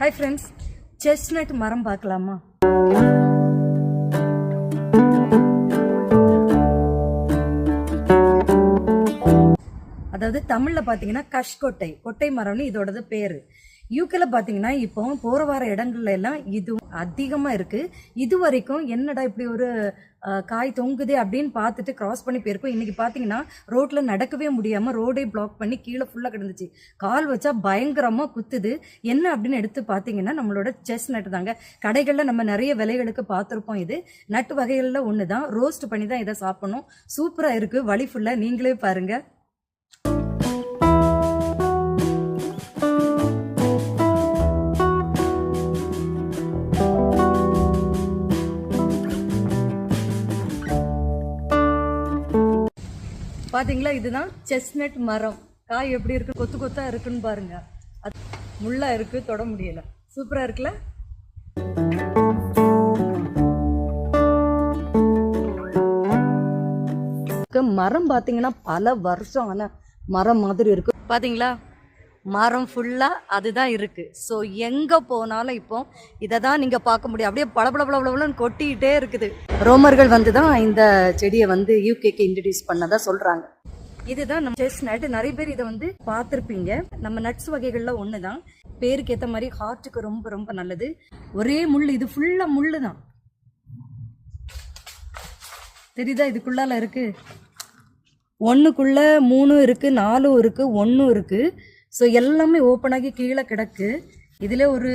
Hi friends chestnut மரம் பார்க்கலாமா? அதாவது தமிழில் பார்த்தீங்கன்னா கஷ்கொட்டை கொட்டை மரம்னு இதோடது பேர். யூகேல பார்த்தீங்கன்னா இப்போ போகிற வர இடங்கள்ல எல்லாம் இது அதிகமாக இருக்குது இது வரைக்கும் என்னடா இப்படி ஒரு காய் தொங்குது அப்படின்னு பார்த்துட்டு கிராஸ் பண்ணி போயிருக்கோம். இன்றைக்கி பார்த்தீங்கன்னா ரோட்டில் நடக்கவே முடியாமல் ரோடே பிளாக் பண்ணி கீழே ஃபுல்லாக கிடந்துச்சு. கால் வச்சா பயங்கரமாக குத்துது. என்ன அப்படின்னு எடுத்து பார்த்தீங்கன்னா நம்மளோட செஸ் நட்டு தாங்க. கடைகளில் நம்ம நிறைய விலைகளுக்கு பார்த்துருப்போம் இது. நட்டு வகைகளில் ஒன்று தான் ரோஸ்ட் பண்ணி தான் இதை சாப்பிடணும். சூப்பராக இருக்குது வழி ஃபுல்லாக நீங்களே பாருங்கள் பாத்தீங்களா? இதுதான் செஸ்னட் மரம். காய் எப்படி இருக்கு கொத்து கொத்தா இருக்குன்னு பாருங்க. அது முள்ளா இருக்கு தொட முடியல. சூப்பரா இருக்குல்ல? மரம் பாத்தீங்கன்னா பல வருஷம் ஆன மரம் மாதிரி இருக்கு. பாத்தீங்களா? மரம் ஃபுல்லாக அதுதான் இருக்குது ஸோ எங்கே போனாலும் இப்போ இதை தான் நீங்கள் பார்க்க முடியும். அப்படியே பளபள பளபளன்னு கொட்டிக்கிட்டே இருக்குது. ரோமர்கள் வந்து தான் இந்த செடியை வந்து யூகேக்கு இன்ட்ரடியூஸ் பண்ணதான் சொல்கிறாங்க இதுதான் நம்ம செஸ் நட் நிறைய பேர் இதை வந்து பார்த்துருப்பீங்க. நம்ம நட்ஸ் வகைகளில் ஒன்று தான் பேருக்கு ஏற்ற மாதிரி ஹார்ட்டுக்கு ரொம்ப ரொம்ப நல்லது. ஒரே முள் இது ஃபுல்லாக முள்ளு தான் தெரியுதா இதுக்குள்ளால இருக்குது ஒன்றுக்குள்ளே மூணும் இருக்குது நாலும் இருக்குது ஒன்றும் இருக்குது ஸோ எல்லாமே ஓப்பனாகி கீழே கிடக்கு. இதில் ஒரு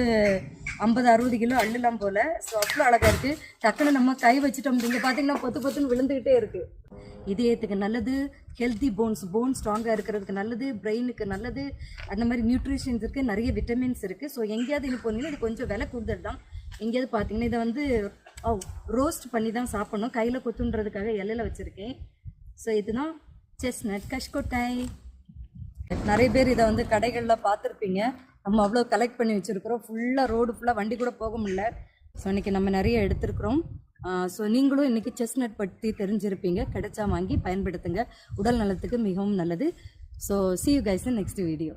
ஐம்பது அறுபது கிலோ அள்ளுலாம் போல். ஸோ அவ்வளோ அழகாக இருக்குது டக்குன்னு நம்ம கை வச்சுட்டோம். இங்கே பார்த்தீங்கன்னா பொத்து பொத்துன்னு விழுந்துக்கிட்டே இருக்குது இதயத்துக்கு நல்லது. ஹெல்தி போன்ஸ் போன் ஸ்ட்ராங்காக இருக்கிறதுக்கு நல்லது. பிரெயினுக்கு நல்லது. அந்த மாதிரி நியூட்ரிஷன்ஸ் இருக்குது நிறைய விட்டமின்ஸ் இருக்குது ஸோ எங்கேயாவது இது போனீங்கன்னா இது கொஞ்சம் விலை கூடுதல் தான். எங்கேயாவது பார்த்தீங்கன்னா இதை வந்து ரோஸ்ட் பண்ணி தான் சாப்பிடணும். கையில் கொத்துன்றதுக்காக இலையில வச்சுருக்கேன். ஸோ இதுதான் செஸ்நட் கஷ்கொட்டாய் நிறைய பேர் இதை வந்து கடைகளில் பார்த்துருப்பீங்க. நம்ம அவ்வளோ கலெக்ட் பண்ணி வச்சுருக்குறோம். ஃபுல்லாக ரோடு ஃபுல்லாக வண்டி கூட போக முடியல. ஸோ இன்றைக்கி நம்ம நிறைய எடுத்திருக்கிறோம். ஸோ நீங்களும் இன்றைக்கி செஸ்நட் பற்றி தெரிஞ்சிருப்பீங்க. கிடைச்சா வாங்கி பயன்படுத்துங்க. உடல் நலத்துக்கு மிகவும் நல்லது. So see you guys next video